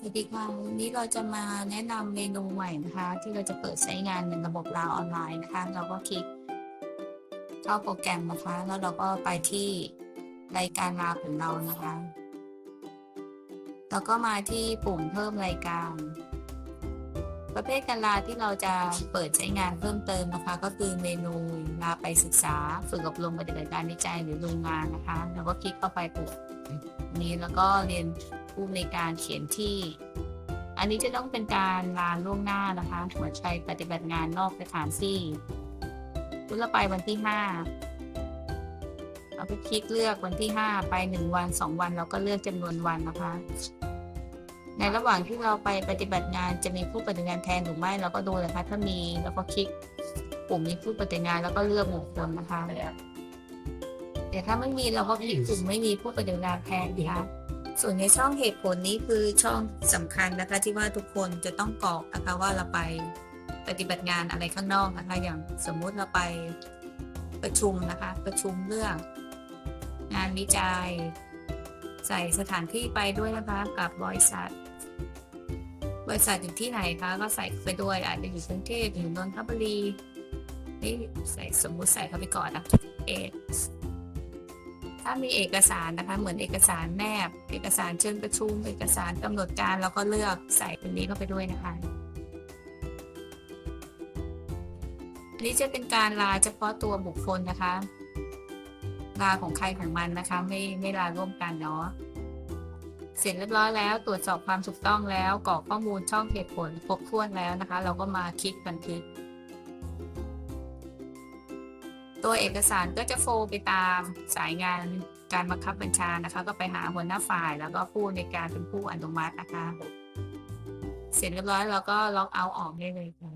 สวัสดีค่ะวันนี้เราจะมาแนะนำเมนูใหม่นะคะ ที่เราจะเปิดใช้งานในระบบลาวออนไลน์นะคะ เราก็คลิกเข้าโปรแกรมนะคะ แล้วเราก็ไปที่รายการลาวของเรานะคะ แล้วก็มาที่ปุ่มเพิ่มรายการ ประเภทการลาที่เราจะเปิดใช้งานเพิ่มเติมนะคะ ก็คือเมนูลาไปศึกษา ฝึกอบรมปฏิบัติการวิจัยหรือโรงงานนะคะแล้วก็คลิกเข้าไปปุ๊บนี้แล้วก็เรียน ผู้ในการเขียนที่ อันนี้จะต้องเป็นการลาล่วงหน้านะคะหัวใจปฏิบัติงานนอกสถานที่คุณเราไปวันที่ห้าเราไปคลิกเลือกวันที่ห้าไปหนึ่งวันสองวันเราก็เลือกจำนวนวันนะคะ ในระหว่างที่เราไปปฏิบัติงานจะมีผู้ปฏิบัติงานแทนหรือไม่เราก็ดูนะคะ ถ้ามีเราก็คลิกปุ่มนี้ผู้ปฏิบัติงานแล้วก็เลือกบุคคลนะคะแต่ถ้าไม่มีเราก็คลิกปุ่มไม่มีผู้ปฏิบัติงานแทนนะคะ ส่วนในช่องเหตุผลนี้คือช่องสำคัญนะคะที่ว่าทุกคนจะต้องกรอกนะคะว่าเราไปปฏิบัติงานอะไรข้างนอกนะคะ อย่างสมมุติเราไปประชุมนะคะ ประชุมเรื่อง งานวิจัย ใส่สถานที่ไปด้วยนะคะกับบริษัท บริษัทอยู่ที่ไหนคะก็ใส่ไปด้วยอาจจะอยู่กรุงเทพอยู่นนทบุรีนี่ใส่สมมุติใส่เข้าไปก่อนนะเอ ถ้ามีเอกสารนะคะ เหมือนเอกสารแนบ เอกสารเชิญประชุม เอกสารกำหนดการเราก็เลือกใส่ตรงนี้เข้าไปด้วยนะคะอันนี้จะเป็นการลาเฉพาะตัวบุคคลนะคะ ลาของใครของมันนะคะ ไม่ไม่ลาร่วมกันเนาะเสร็จเรียบร้อยแล้วตรวจสอบความถูกต้องแล้วกรอกข้อมูลช่องเหตุผลครบถ้วนแล้วนะคะ เราก็มาคลิกบันทึก ตัวเอกสารก็จะโฟล์ไปตามสายงานการบังคับบัญชานะคะ ก็ไปหาหัวหน้าฝ่ายแล้วก็ผู้ในการเป็นผู้อนุมัตินะคะ เสร็จเรียบร้อยเราก็ล็อกเอาท์ออกได้เลยค่ะ